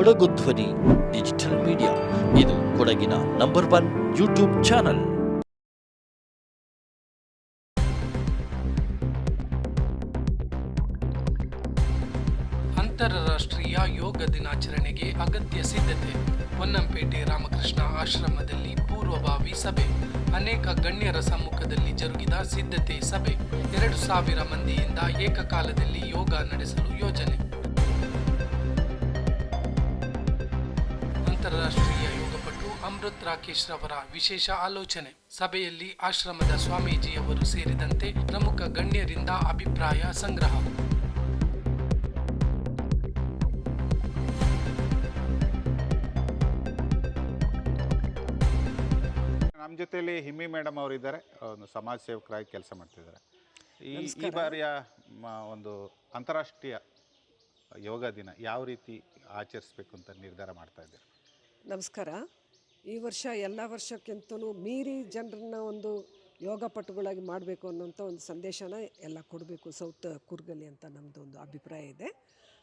ಕೊಡಗು ಧ್ವನಿ, digital media. ಇದು ಕೊಡಗಿನ ನಂಬರ್ ಒನ್ ಯೂಟ್ಯೂಬ್ ಚಾನಲ್. ಅಂತಾರಾಷ್ಟ್ರೀಯ ಯೋಗ ದಿನಾಚರಣೆಗೆ ಅಗತ್ಯ ಸಿದ್ಧತೆ. ಹೊನ್ನಂಪೇಟೆ ರಾಮಕೃಷ್ಣ ಆಶ್ರಮದಲ್ಲಿ ಪೂರ್ವಭಾವಿ ಸಭೆ. ಅನೇಕ ಗಣ್ಯರ ಸಮ್ಮುಖದಲ್ಲಿ ಜರುಗಿದ ಸಿದ್ಧತೆ ಸಭೆ. ಎರಡು ಸಾವಿರ ಮಂದಿಯಿಂದ ಏಕಕಾಲದಲ್ಲಿ ಯೋಗ ನಡೆಸಲು ಯೋಜನೆ. ಅಮೃತ್ ರಾಕೇಶ್ ರವರ ವಿಶೇಷ ಆಲೋಚನೆ. ಸಭೆಯಲ್ಲಿ ಆಶ್ರಮದ ಸ್ವಾಮೀಜಿಯವರು ಸೇರಿದಂತೆ ಪ್ರಮುಖ ಗಣ್ಯರಿಂದ ಅಭಿಪ್ರಾಯ ಸಂಗ್ರಹ. ನಮ್ಮ ಜೊತೆಯಲ್ಲಿ ಹಿಮ್ಮಿ ಮೇಡಮ್ ಅವರು ಇದ್ದಾರೆ ಒಂದು ಸಮಾಜ ಸೇವಕರಾಗಿ ಕೆಲಸ ಮಾಡ್ತಿದ್ದಾರೆ. ಈ ಈ ಬಾರಿಯ ಮ- ಒಂದು ಅಂತಾರಾಷ್ಟ್ರೀಯ ಯೋಗ ದಿನ ಯಾವ ರೀತಿ ಆಚರಿಸ್ಬೇಕು ಅಂತ ನಿರ್ಧಾರ ಮಾಡ್ತಾ ಇದ್ದಾರೆ? ನಮಸ್ಕಾರ. ಈ ವರ್ಷ ಎಲ್ಲ ವರ್ಷಕ್ಕಿಂತಲೂ ಮೀರಿ ಜನರನ್ನ ಒಂದು ಯೋಗ ಪಟುಗಳಾಗಿ ಮಾಡಬೇಕು ಅನ್ನೋಂಥ ಒಂದು ಸಂದೇಶನ ಎಲ್ಲ ಕೊಡಬೇಕು ಸೌತ್ ಕೂರ್ಗಲ್ಲಿ ಅಂತ ನಮ್ಮದು ಒಂದು ಅಭಿಪ್ರಾಯ ಇದೆ.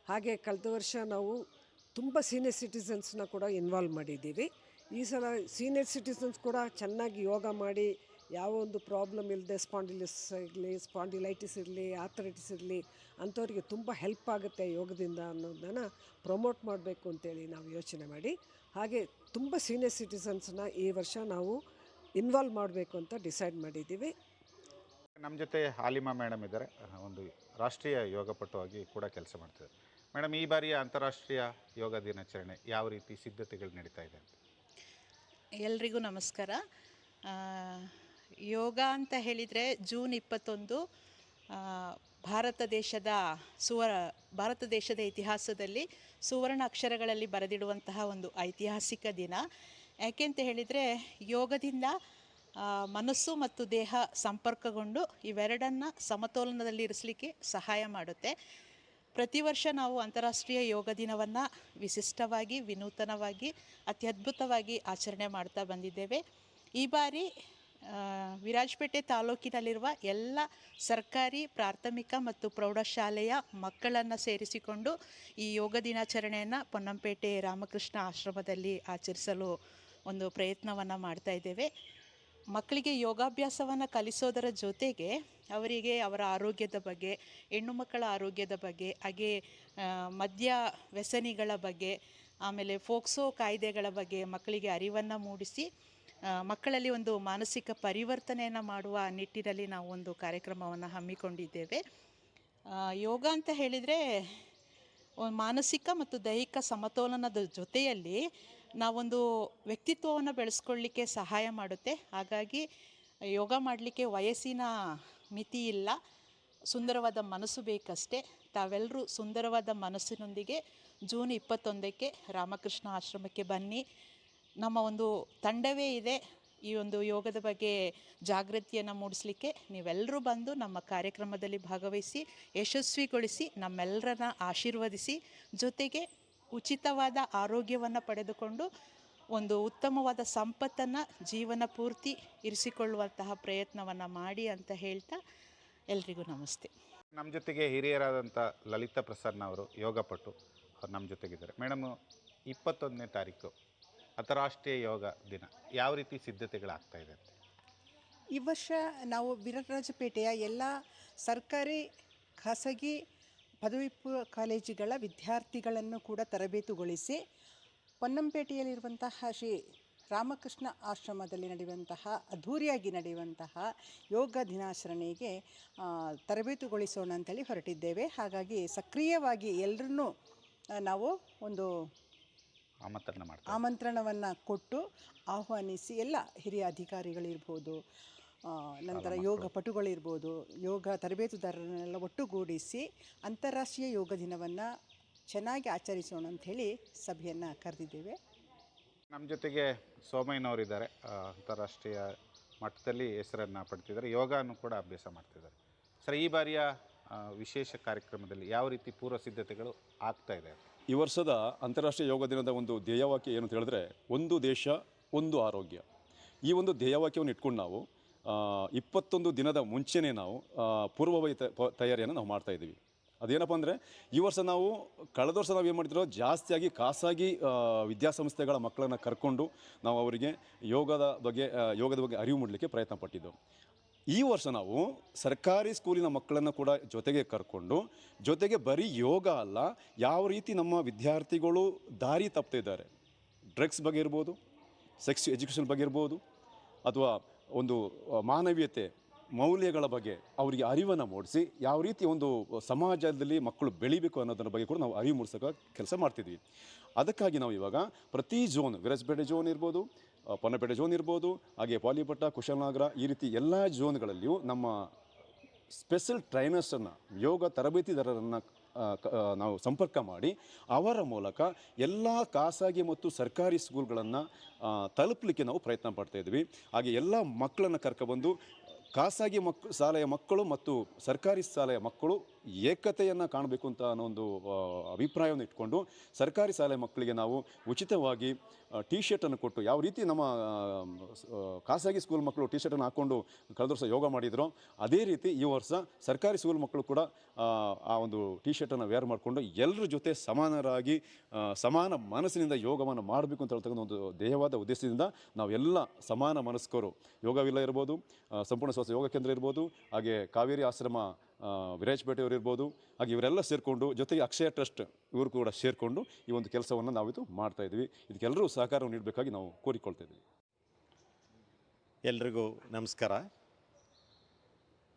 ಹಾಗೆ ಕಳೆದ ವರ್ಷ ನಾವು ತುಂಬ ಸೀನಿಯರ್ ಸಿಟಿಸನ್ಸ್ನ ಕೂಡ ಇನ್ವಾಲ್ವ್ ಮಾಡಿದ್ದೀವಿ. ಈ ಸಲ ಸೀನಿಯರ್ ಸಿಟಿಸನ್ಸ್ ಕೂಡ ಚೆನ್ನಾಗಿ ಯೋಗ ಮಾಡಿ ಯಾವ ಒಂದು ಪ್ರಾಬ್ಲಮ್ ಇಲ್ಲದೆ ಸ್ಪಾಂಡಿಲಿಸ್ ಇರಲಿ ಸ್ಪಾಂಡಿಲೈಟಿಸ್ ಇರಲಿ ಆಥರೈಟಿಸ್ ಇರಲಿ ಅಂಥವ್ರಿಗೆ ತುಂಬ ಹೆಲ್ಪ್ ಆಗುತ್ತೆ ಯೋಗದಿಂದ ಅನ್ನೋದನ್ನು ಪ್ರಮೋಟ್ ಮಾಡಬೇಕು ಅಂತೇಳಿ ನಾವು ಯೋಚನೆ ಮಾಡಿ. ಹಾಗೆ ತುಂಬ ಸೀನಿಯರ್ ಸಿಟಿಸನ್ಸ್ನ ಈ ವರ್ಷ ನಾವು ಇನ್ವಾಲ್ವ್ ಮಾಡಬೇಕು ಅಂತ ಡಿಸೈಡ್ ಮಾಡಿದ್ದೀವಿ. ನಮ್ಮ ಜೊತೆ ಹಾಲಿಮಾ ಮೇಡಮ್ ಇದ್ದಾರೆ. ಒಂದು ರಾಷ್ಟ್ರೀಯ ಯೋಗ ಪಟುವಾಗಿ ಕೂಡ ಕೆಲಸ ಮಾಡ್ತಿದ್ದಾರೆ. ಮೇಡಮ್ ಈ ಬಾರಿಯ ಅಂತಾರಾಷ್ಟ್ರೀಯ ಯೋಗ ದಿನಾಚರಣೆ ಯಾವ ರೀತಿ ಸಿದ್ಧತೆಗಳು ನಡೀತಾ ಇದೆ ಅಂತ? ಎಲ್ರಿಗೂ ನಮಸ್ಕಾರ. ಯೋಗ ಅಂತ ಹೇಳಿದರೆ ಜೂನ್ ಇಪ್ಪತ್ತೊಂದು ಆ, ಭಾರತ ದೇಶದ ಸುವರ, ಭಾರತ ದೇಶದ ಇತಿಹಾಸದಲ್ಲಿ ಸುವರ್ಣ ಅಕ್ಷರಗಳಲ್ಲಿ ಬರೆದಿಡುವಂತಹ ಒಂದು ಐತಿಹಾಸಿಕ ದಿನ. ಯಾಕೆಂತ ಹೇಳಿದರೆ, ಯೋಗದಿಂದ ಮನಸ್ಸು ಮತ್ತು ದೇಹ ಸಂಪರ್ಕಗೊಂಡು ಇವೆರಡನ್ನು ಸಮತೋಲನದಲ್ಲಿ ಇರಿಸಲಿಕ್ಕೆ ಸಹಾಯ ಮಾಡುತ್ತೆ. ಪ್ರತಿ ವರ್ಷ ನಾವು ಅಂತಾರಾಷ್ಟ್ರೀಯ ಯೋಗ ದಿನವನ್ನು ವಿಶಿಷ್ಟವಾಗಿ, ವಿನೂತನವಾಗಿ, ಅತ್ಯದ್ಭುತವಾಗಿ ಆಚರಣೆ ಮಾಡ್ತಾ ಬಂದಿದ್ದೇವೆ. ಈ ಬಾರಿ ವಿರಾಜಪೇಟೆ ತಾಲೂಕಿನಲ್ಲಿರುವ ಎಲ್ಲ ಸರ್ಕಾರಿ, ಪ್ರಾಥಮಿಕ ಮತ್ತು ಪ್ರೌಢಶಾಲೆಯ ಮಕ್ಕಳನ್ನು ಸೇರಿಸಿಕೊಂಡು ಈ ಯೋಗ ದಿನಾಚರಣೆಯನ್ನು ಪೊನ್ನಂಪೇಟೆ ರಾಮಕೃಷ್ಣ ಆಶ್ರಮದಲ್ಲಿ ಆಚರಿಸಲು ಒಂದು ಪ್ರಯತ್ನವನ್ನು ಮಾಡ್ತಾ ಇದ್ದೇವೆ. ಮಕ್ಕಳಿಗೆ ಯೋಗಾಭ್ಯಾಸವನ್ನು ಕಲಿಸೋದರ ಜೊತೆಗೆ ಅವರಿಗೆ ಅವರ ಆರೋಗ್ಯದ ಬಗ್ಗೆ, ಹೆಣ್ಣು ಮಕ್ಕಳ ಆರೋಗ್ಯದ ಬಗ್ಗೆ, ಹಾಗೆ ಮದ್ಯ ವ್ಯಸನಿಗಳ ಬಗ್ಗೆ, ಆಮೇಲೆ ಫೋಕ್ಸೋ ಕಾಯ್ದೆಗಳ ಬಗ್ಗೆ ಮಕ್ಕಳಿಗೆ ಅರಿವನ್ನು ಮೂಡಿಸಿ ಮಕ್ಕಳಲ್ಲಿ ಒಂದು ಮಾನಸಿಕ ಪರಿವರ್ತನೆಯನ್ನು ಮಾಡುವ ನಿಟ್ಟಿನಲ್ಲಿ ನಾವು ಒಂದು ಕಾರ್ಯಕ್ರಮವನ್ನು ಹಮ್ಮಿಕೊಂಡಿದ್ದೇವೆ. ಯೋಗ ಅಂತ ಹೇಳಿದರೆ ಮಾನಸಿಕ ಮತ್ತು ದೈಹಿಕ ಸಮತೋಲನದ ಜೊತೆಯಲ್ಲಿ ನಾವೊಂದು ವ್ಯಕ್ತಿತ್ವವನ್ನು ಬೆಳೆಸ್ಕೊಳ್ಳಿಕ್ಕೆ ಸಹಾಯ ಮಾಡುತ್ತೆ. ಹಾಗಾಗಿ ಯೋಗ ಮಾಡಲಿಕ್ಕೆ ವಯಸ್ಸಿನ ಮಿತಿ ಇಲ್ಲ, ಸುಂದರವಾದ ಮನಸ್ಸು ಬೇಕಷ್ಟೇ. ತಾವೆಲ್ಲರೂ ಸುಂದರವಾದ ಮನಸ್ಸಿನೊಂದಿಗೆ ಜೂನ್ ಇಪ್ಪತ್ತೊಂದಕ್ಕೆ ರಾಮಕೃಷ್ಣ ಆಶ್ರಮಕ್ಕೆ ಬನ್ನಿ. ನಮ್ಮ ಒಂದು ತಂಡವೇ ಇದೆ. ಈ ಒಂದು ಯೋಗದ ಬಗ್ಗೆ ಜಾಗೃತಿಯನ್ನು ಮೂಡಿಸಲಿಕ್ಕೆ ನೀವೆಲ್ಲರೂ ಬಂದು ನಮ್ಮ ಕಾರ್ಯಕ್ರಮದಲ್ಲಿ ಭಾಗವಹಿಸಿ, ಯಶಸ್ವಿಗೊಳಿಸಿ ನಮ್ಮೆಲ್ಲರನ್ನ ಆಶೀರ್ವದಿಸಿ, ಜೊತೆಗೆ ಉಚಿತವಾದ ಆರೋಗ್ಯವನ್ನು ಪಡೆದುಕೊಂಡು ಒಂದು ಉತ್ತಮವಾದ ಸಂಪತ್ತನ್ನು, ಜೀವನ ಪೂರ್ತಿ ಇರಿಸಿಕೊಳ್ಳುವಂತಹ ಪ್ರಯತ್ನವನ್ನು ಮಾಡಿ ಅಂತ ಹೇಳ್ತಾ ಎಲ್ರಿಗೂ ನಮಸ್ತೆ. ನಮ್ಮ ಜೊತೆಗೆ ಹಿರಿಯರಾದಂಥ ಲಲಿತಾ ಪ್ರಸನ್ನ ಅವರು ಯೋಗಪಟು ಅವ್ರು ನಮ್ಮ ಜೊತೆಗಿದ್ದಾರೆ. ಮೇಡಮ್, ಇಪ್ಪತ್ತೊಂದನೇ ತಾರೀಕು. ಅಂತಾರಾಷ್ಟ್ರೀಯ ಯೋಗ ದಿನ. ಯಾವ ರೀತಿ ಸಿದ್ಧತೆಗಳಾಗ್ತಾ ಇದೆ? ಈ ವರ್ಷ ನಾವು ವಿರರಾಜಪೇಟೆಯ ಎಲ್ಲ ಸರ್ಕಾರಿ ಖಾಸಗಿ ಪದವಿ ಪೂರ್ವ ಕಾಲೇಜುಗಳ ವಿದ್ಯಾರ್ಥಿಗಳನ್ನು ಕೂಡ ತರಬೇತುಗೊಳಿಸಿ ಪೊನ್ನಂಪೇಟೆಯಲ್ಲಿರುವಂತಹ ಶ್ರೀ ರಾಮಕೃಷ್ಣ ಆಶ್ರಮದಲ್ಲಿ ನಡೆಯುವಂತಹ, ಅದ್ಧೂರಿಯಾಗಿ ನಡೆಯುವಂತಹ ಯೋಗ ದಿನಾಚರಣೆಗೆ ತರಬೇತುಗೊಳಿಸೋಣ ಅಂತೇಳಿ ಹೊರಟಿದ್ದೇವೆ. ಹಾಗಾಗಿ ಸಕ್ರಿಯವಾಗಿ ಎಲ್ಲರನ್ನೂ ನಾವು ಒಂದು ಆಮಂತ್ರಣ ಮಾಡ್ತಾರೆ. ಆಮಂತ್ರಣವನ್ನು ಕೊಟ್ಟು ಆಹ್ವಾನಿಸಿ ಎಲ್ಲ ಹಿರಿಯ ಅಧಿಕಾರಿಗಳಿರ್ಬೋದು ನಂತರ ಯೋಗ ಪಟುಗಳಿರ್ಬೋದು ಯೋಗ ತರಬೇತುದಾರರನ್ನೆಲ್ಲ ಒಟ್ಟುಗೂಡಿಸಿ ಅಂತಾರಾಷ್ಟ್ರೀಯ ಯೋಗ ದಿನವನ್ನು ಚೆನ್ನಾಗಿ ಆಚರಿಸೋಣ ಅಂಥೇಳಿ ಸಭೆಯನ್ನು ಕರೆದಿದ್ದೇವೆ. ನಮ್ಮ ಜೊತೆಗೆ ಸೋಮಯ್ಯನವರಿದ್ದಾರೆ ಅಂತಾರಾಷ್ಟ್ರೀಯ ಮಟ್ಟದಲ್ಲಿ ಹೆಸರನ್ನು ಪಡ್ತಿದ್ದಾರೆ ಯೋಗನೂ ಕೂಡ ಅಭ್ಯಾಸ ಮಾಡ್ತಿದ್ದಾರೆ. ಸರ್ ಈ ಬಾರಿಯ ವಿಶೇಷ ಕಾರ್ಯಕ್ರಮದಲ್ಲಿ ಯಾವ ರೀತಿ ಪೂರ್ವ ಸಿದ್ಧತೆಗಳು ಆಗ್ತಾ ಇದೆ? ಈ ವರ್ಷದ ಅಂತಾರಾಷ್ಟ್ರೀಯ ಯೋಗ ದಿನದ ಒಂದು ಧ್ಯೇಯವಾಕ್ಯ ಅಂತ ಹೇಳಿದ್ರೆ, ಒಂದು ದೇಶ, ಒಂದು ಆರೋಗ್ಯ. ಈ ಒಂದು ಧ್ಯೇಯವಾಕ್ಯವನ್ನು ಇಟ್ಕೊಂಡು ನಾವು ಇಪ್ಪತ್ತೊಂದು ದಿನದ ಮುಂಚೆನೇ ನಾವು ಪೂರ್ವಭಾವಿ ತಯಾರಿಯನ್ನು ನಾವು ಮಾಡ್ತಾ ಇದ್ದೀವಿ. ಅದೇನಪ್ಪ ಅಂದರೆ, ಈ ವರ್ಷ ನಾವು, ಕಳೆದ ವರ್ಷ ನಾವು ಏನು ಮಾಡಿದ್ರು, ಜಾಸ್ತಿಯಾಗಿ ಖಾಸಗಿ ವಿದ್ಯಾಸಂಸ್ಥೆಗಳ ಮಕ್ಕಳನ್ನು ಕರ್ಕೊಂಡು ನಾವು ಅವರಿಗೆ ಯೋಗದ ಬಗ್ಗೆ ಯೋಗದ ಬಗ್ಗೆ ಅರಿವು ಮೂಡಲಿಕ್ಕೆ ಪ್ರಯತ್ನ ಪಟ್ಟಿದ್ದು. ಈ ವರ್ಷ ನಾವು ಸರ್ಕಾರಿ ಸ್ಕೂಲಿನ ಮಕ್ಕಳನ್ನು ಕೂಡ ಜೊತೆಗೆ ಕರ್ಕೊಂಡು, ಜೊತೆಗೆ ಬರೀ ಯೋಗ ಅಲ್ಲ, ಯಾವ ರೀತಿ ನಮ್ಮ ವಿದ್ಯಾರ್ಥಿಗಳು ದಾರಿ ತಪ್ತಿದ್ದಾರೆ ಡ್ರಗ್ಸ್ ಬಗ್ಗೆ ಇರ್ಬೋದು, ಸೆಕ್ಸ್ ಎಜುಕೇಷನ್ ಬಗ್ಗೆ ಇರ್ಬೋದು, ಅಥವಾ ಒಂದು ಮಾನವೀಯತೆ, ಮೌಲ್ಯಗಳ ಬಗ್ಗೆ ಅವರಿಗೆ ಅರಿವನ್ನು ಮೂಡಿಸಿ, ಯಾವ ರೀತಿ ಒಂದು ಸಮಾಜದಲ್ಲಿ ಮಕ್ಕಳು ಬೆಳಿಬೇಕು ಅನ್ನೋದರ ಬಗ್ಗೆ ಕೂಡ ನಾವು ಅರಿವು ಮೂಡಿಸೋಕೆ ಕೆಲಸ ಮಾಡ್ತಿದ್ವಿ ಅದಕ್ಕಾಗಿ ನಾವು ಇವಾಗ ಪ್ರತಿ ಝೋನ್, ವಿರಜಪೇಟೆ ಝೋನ್ ಇರ್ಬೋದು ಪೊನ್ನಪೇಟೆ ಝೋನ್ ಇರ್ಬೋದು, ಹಾಗೆ ಪಾಲಿಪಟ್ಟ, ಕುಶಲನಗರ ಈ ರೀತಿ ಎಲ್ಲ ಝೋನ್ಗಳಲ್ಲಿಯೂ ನಮ್ಮ ಸ್ಪೆಷಲ್ ಟ್ರೈನರ್ಸನ್ನು ಯೋಗ ತರಬೇತಿದಾರರನ್ನು ನಾವು ಸಂಪರ್ಕ ಮಾಡಿ ಅವರ ಮೂಲಕ ಎಲ್ಲ ಖಾಸಗಿ ಮತ್ತು ಸರ್ಕಾರಿ ಸ್ಕೂಲ್ಗಳನ್ನು ತಲುಪಲಿಕ್ಕೆ ನಾವು ಪ್ರಯತ್ನ ಪಡ್ತಾ ಇದ್ವಿ. ಹಾಗೆ ಎಲ್ಲ ಮಕ್ಕಳನ್ನು ಕರ್ಕೊಬಂದು, ಖಾಸಗಿ ಮಕ್, ಶಾಲೆಯ ಮಕ್ಕಳು ಮತ್ತು ಸರ್ಕಾರಿ ಶಾಲೆಯ ಮಕ್ಕಳು ಏಕತೆಯನ್ನು ಕಾಣಬೇಕು ಅಂತ ಅನ್ನೋ ಒಂದು ಅಭಿಪ್ರಾಯವನ್ನು ಇಟ್ಕೊಂಡು ಸರ್ಕಾರಿ ಶಾಲೆ ಮಕ್ಕಳಿಗೆ ನಾವು ಉಚಿತವಾಗಿ ಟಿ ಶರ್ಟನ್ನು ಕೊಟ್ಟು ಯಾವ ರೀತಿ ನಮ್ಮ ಖಾಸಗಿ ಸ್ಕೂಲ್ ಮಕ್ಕಳು ಟಿ ಶರ್ಟನ್ನು ಹಾಕ್ಕೊಂಡು ಕಳೆದ ವರ್ಷ ಯೋಗ ಮಾಡಿದ್ರು ಅದೇ ರೀತಿ ಈ ವರ್ಷ ಸರ್ಕಾರಿ ಸ್ಕೂಲ್ ಮಕ್ಕಳು ಕೂಡ ಆ, ಆ ಒಂದು ಟಿ ಶರ್ಟನ್ನು ವೇರ್ ಮಾಡಿಕೊಂಡು ಎಲ್ಲರ ಜೊತೆ ಸಮಾನರಾಗಿ ಸಮಾನ ಮನಸ್ಸಿನಿಂದ ಯೋಗವನ್ನು ಮಾಡಬೇಕು ಅಂತ ಹೇಳ್ತಕ್ಕಂಥ ಒಂದು ದೇಹವಾದ ಉದ್ದೇಶದಿಂದ ನಾವೆಲ್ಲ ಸಮಾನ ಮನಸ್ಕರು ಯೋಗವಿಲ್ಲ ಇರ್ಬೋದು ಸಂಪೂರ್ಣ ಶ್ವಾಸ ಯೋಗ ಕೇಂದ್ರ ಇರ್ಬೋದು ಹಾಗೆ ಕಾವೇರಿ ಆಶ್ರಮ ಆ, ವಿರಾಜಪೇಟೆಯವರು ಇರ್ಬೋದು ಹಾಗೆ ಇವರೆಲ್ಲ ಸೇರಿಕೊಂಡು ಜೊತೆಗೆ ಅಕ್ಷಯ ಟ್ರಸ್ಟ್ ಇವರು ಕೂಡ ಸೇರಿಕೊಂಡು ಈ ಒಂದು ಕೆಲಸವನ್ನು ನಾವಿದು ಮಾಡ್ತಾ ಇದ್ವಿ ಇದಕ್ಕೆಲ್ಲರೂ ಸಹಕಾರ ನೀಡಬೇಕಾಗಿ ನಾವು ಕೋರಿಕೊಳ್ತಾ ಎಲ್ಲರಿಗೂ ಎಲ್ರಿಗೂ ನಮಸ್ಕಾರ.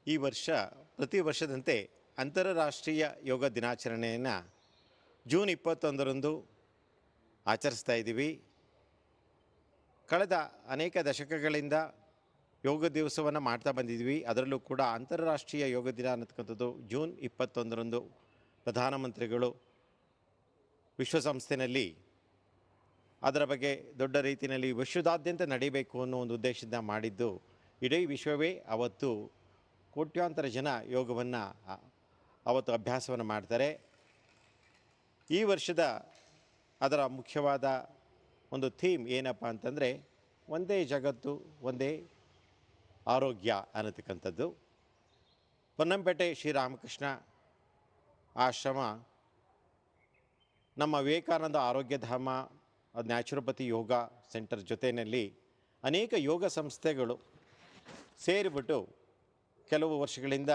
ಈ ವರ್ಷ ಪ್ರತಿ ವರ್ಷದಂತೆ ಅಂತಾರಾಷ್ಟ್ರೀಯ ಯೋಗ ದಿನಾಚರಣೆಯನ್ನು ಜೂನ್ ಇಪ್ಪತ್ತೊಂದರಂದು ಆಚರಿಸ್ತಾ ಇದ್ದೀವಿ. ಕಳೆದ ಅನೇಕ ದಶಕಗಳಿಂದ ಯೋಗ ದಿವಸವನ್ನು ಮಾಡ್ತಾ ಬಂದಿದ್ವಿ. ಅದರಲ್ಲೂ ಕೂಡ ಅಂತಾರಾಷ್ಟ್ರೀಯ ಯೋಗ ದಿನ ಅನ್ನತಕ್ಕಂಥದ್ದು ಜೂನ್ ಇಪ್ಪತ್ತೊಂದರಂದು ಪ್ರಧಾನಮಂತ್ರಿಗಳು ವಿಶ್ವಸಂಸ್ಥೆಯಲ್ಲಿ ಅದರ ಬಗ್ಗೆ ದೊಡ್ಡ ರೀತಿಯಲ್ಲಿ ವಿಶ್ವದಾದ್ಯಂತ ನಡೀಬೇಕು ಅನ್ನೋ ಒಂದು ಉದ್ದೇಶದಿಂದ ಮಾಡಿದ್ದು ಇಡೀ ವಿಶ್ವವೇ ಅವತ್ತು ಕೋಟ್ಯಾಂತರ ಜನ ಯೋಗವನ್ನು ಅವತ್ತು ಅಭ್ಯಾಸವನ್ನು ಮಾಡ್ತಾರೆ. ಈ ವರ್ಷದ ಅದರ ಮುಖ್ಯವಾದ ಒಂದು ಥೀಮ್ ಏನಪ್ಪ ಅಂತಂದರೆ, ಒಂದೇ ಜಗತ್ತು, ಒಂದೇ ಆರೋಗ್ಯ ಅನ್ನತಕ್ಕಂಥದ್ದು. ಪೊನ್ನಂಪೇಟೆ ಶ್ರೀರಾಮಕೃಷ್ಣ ಆಶ್ರಮ, ನಮ್ಮ ವಿವೇಕಾನಂದ ಆರೋಗ್ಯಧಾಮ ನ್ಯಾಚುರೋಪತಿ ಯೋಗ ಸೆಂಟರ್ ಜೊತೆಯಲ್ಲಿ ಅನೇಕ ಯೋಗ ಸಂಸ್ಥೆಗಳು ಸೇರಿಬಿಟ್ಟು ಕೆಲವು ವರ್ಷಗಳಿಂದ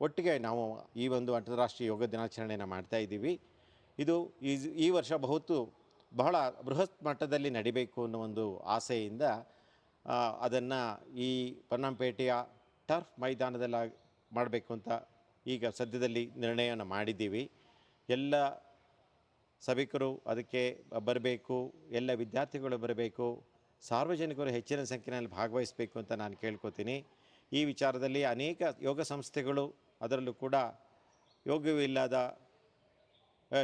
ಒಟ್ಟಿಗೆ ನಾವು ಈ ಒಂದು ಅಂತಾರಾಷ್ಟ್ರೀಯ ಯೋಗ ದಿನಾಚರಣೆಯನ್ನು ಮಾಡ್ತಾ ಇದ್ದೀವಿ. ಇದು ಈ ಈ ವರ್ಷ ಬಹುತು ಬಹಳ ಬೃಹತ್ ಮಟ್ಟದಲ್ಲಿ ನಡಿಬೇಕು ಅನ್ನೋ ಒಂದು ಆಸೆಯಿಂದ ಅದನ್ನು ಈ ಪೊನ್ನಂಪೇಟೆಯ ಟರ್ಫ್ ಮೈದಾನದಲ್ಲಿ ಮಾಡಬೇಕು ಅಂತ ಈಗ ಸದ್ಯದಲ್ಲಿ ನಿರ್ಣಯವನ್ನು ಮಾಡಿದ್ದೀವಿ. ಎಲ್ಲ ಸಭಿಕರು ಅದಕ್ಕೆ ಬರಬೇಕು, ಎಲ್ಲ ವಿದ್ಯಾರ್ಥಿಗಳು ಬರಬೇಕು, ಸಾರ್ವಜನಿಕರು ಹೆಚ್ಚಿನ ಸಂಖ್ಯೆಯಲ್ಲಿ ಭಾಗವಹಿಸಬೇಕು ಅಂತ ನಾನು ಕೇಳ್ಕೊತೀನಿ. ಈ ವಿಚಾರದಲ್ಲಿ ಅನೇಕ ಯೋಗ ಸಂಸ್ಥೆಗಳು ಅದರಲ್ಲೂ ಕೂಡ ಯೋಗ್ಯವಿಲ್ಲದ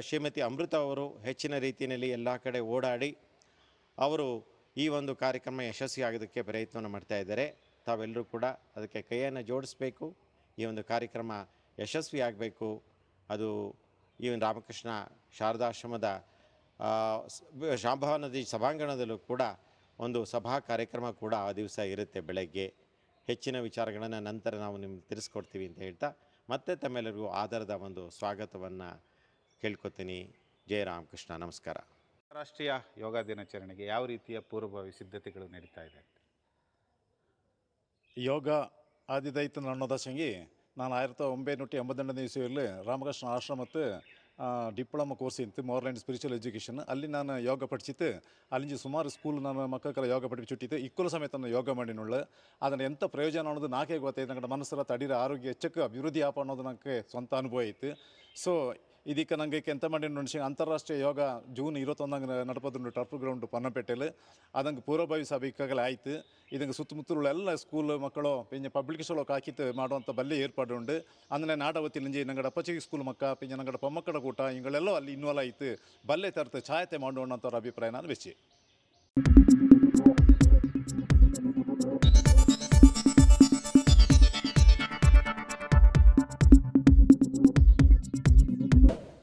ಶ್ರೀಮತಿ ಅಮೃತ ಅವರು ಹೆಚ್ಚಿನ ರೀತಿಯಲ್ಲಿ ಎಲ್ಲ ಕಡೆ ಓಡಾಡಿ, ಅವರು ಈ ಒಂದು ಕಾರ್ಯಕ್ರಮ ಯಶಸ್ವಿಯಾಗೋದಕ್ಕೆ ಪ್ರಯತ್ನವನ್ನು ಮಾಡ್ತಾ ಇದ್ದಾರೆ. ತಾವೆಲ್ಲರೂ ಕೂಡ ಅದಕ್ಕೆ ಕೈಯನ್ನು ಜೋಡಿಸ್ಬೇಕು. ಈ ಒಂದು ಕಾರ್ಯಕ್ರಮ ಯಶಸ್ವಿಯಾಗಬೇಕು. ಅದು ಈ ಒಂದು ರಾಮಕೃಷ್ಣ ಶಾರದಾಶ್ರಮದ ಶಾಂಭವ ನದಿ ಸಭಾಂಗಣದಲ್ಲೂ ಕೂಡ ಒಂದು ಸಭಾ ಕಾರ್ಯಕ್ರಮ ಕೂಡ ಆ ದಿವಸ ಇರುತ್ತೆ ಬೆಳಗ್ಗೆ. ಹೆಚ್ಚಿನ ವಿಚಾರಗಳನ್ನು ನಂತರ ನಾವು ನಿಮ್ಗೆ ತಿಳಿಸ್ಕೊಡ್ತೀವಿ ಅಂತ ಹೇಳ್ತಾ ಮತ್ತೆ ತಮ್ಮೆಲ್ಲರಿಗೂ ಆಧಾರದ ಒಂದು ಸ್ವಾಗತವನ್ನು ಕೇಳ್ಕೊತೀನಿ. ಜಯ ರಾಮಕೃಷ್ಣ. ನಮಸ್ಕಾರ. ರಾಷ್ಟ್ರೀಯ ಯೋಗ ದಿನಾಚರಣೆಗೆ ಯಾವ ರೀತಿಯ ಪೂರ್ವಭಾವಿ ಸಿದ್ಧತೆಗಳು ನಡೀತಾ ಇದೆ? ಯೋಗ ಆದಿದೈತನ ಅನ್ನೋದಾಸಂಗಿ ನಾನು ಆಯಿರದ ಒಂಬೈನೂಟಿ ಎಂಬತ್ತೆಂಟನೇ ಇಸ್ವಿಯಲ್ಲಿ ರಾಮಕೃಷ್ಣ ಆಶ್ರಮಕ್ಕೆ ಡಿಪ್ಲೊಮಾ ಕೋರ್ಸ್ ಇತ್ತು ಆ್ಯಂಡ್ ಸ್ಪಿರಿಚುವಲ್ ಎಜುಕೇಷನ್ ಅಲ್ಲಿ ನಾನು ಯೋಗ ಪಡಿಸಿತ್ತು ಅಲ್ಲಿಂದ ಸುಮಾರು ಸ್ಕೂಲ್ ನಾನು ಮಕ್ಕಳ ಯೋಗ ಪಡಿಪಿಟ್ಟಿತ್ತು ಇಕ್ಕಲು ಸಮೇತ ನಾನು ಯೋಗ ಮಾಡಿನೊಳ್ಳೆ. ಅದನ್ನು ಎಂಥ ಪ್ರಯೋಜನ ಅನ್ನೋದು ನಾಕೇ ಗೊತ್ತಾಯ್ತು ನನಗೆ ಮನಸ್ಸರ ತಡೀರ, ಆರೋಗ್ಯ ಹೆಚ್ಚಕ್ಕೆ ಅಭಿವೃದ್ಧಿ ಆಪ ಅನ್ನೋದು ನನಗೆ ಸ್ವಂತ ಅನುಭವ ಐತಿ. ಸೊ ಇದಕ್ಕೆ ನನಗೆ ಕೆಂತ ಮಾಡಿ ನೋಡಿ ಅಂತಾರಾಷ್ಟ್ರೀಯ ಯೋಗ ಜೂನ್ ಇರೋತ್ತೊಂದಂಗೆ ನಡಪದ್ರು ಟರ್ಪ್ ಗ್ರೌಂಡ್ ಪನ್ನಪೇಟೆಯಲ್ಲಿ. ಅದಂಗೆ ಪೂರ್ವಭಾವಿ ಸಭೆ ಈಗಾಗಲೇ ಆಯಿತು. ಇದಂಗೆ ಸುತ್ತಮುತ್ತಲೂ ಎಲ್ಲ ಸ್ಕೂಲ್ ಮಕ್ಕಳು ಪಿಂಜ ಪಬ್ಲಿಕ್ ಸ್ಕೂಲ್ ಕಾಕಿತ್ತು ಮಾಡುವಂಥ ಬಲ್ಲಿ ಏರ್ಪಾಡು ಉಂಡು ಅಂದರೆ ನಾಡವತಿಲಿಂಜಿ ನಂಗಡ ಅಪ್ಪಚಿಗೆ ಸ್ಕೂಲ್ ಮಕ್ಕ ಪಿಂಜೆ ನಂಗಡ ಪೊಮ್ಮಕ್ಕಡ ಕೂಟ, ಇವುಗಳೆಲ್ಲೋ ಅಲ್ಲಿ ಇನ್ವಾಲ್ವ್ ಆಯಿತು. ಬಲ್ಲೆ ತರ್ತು, ಛಾಯತೆ ಮಾಡೋಣ ಅಂಥವ್ರ ಅಭಿಪ್ರಾಯ ನಾನು ಬೆಚ್ಚಿ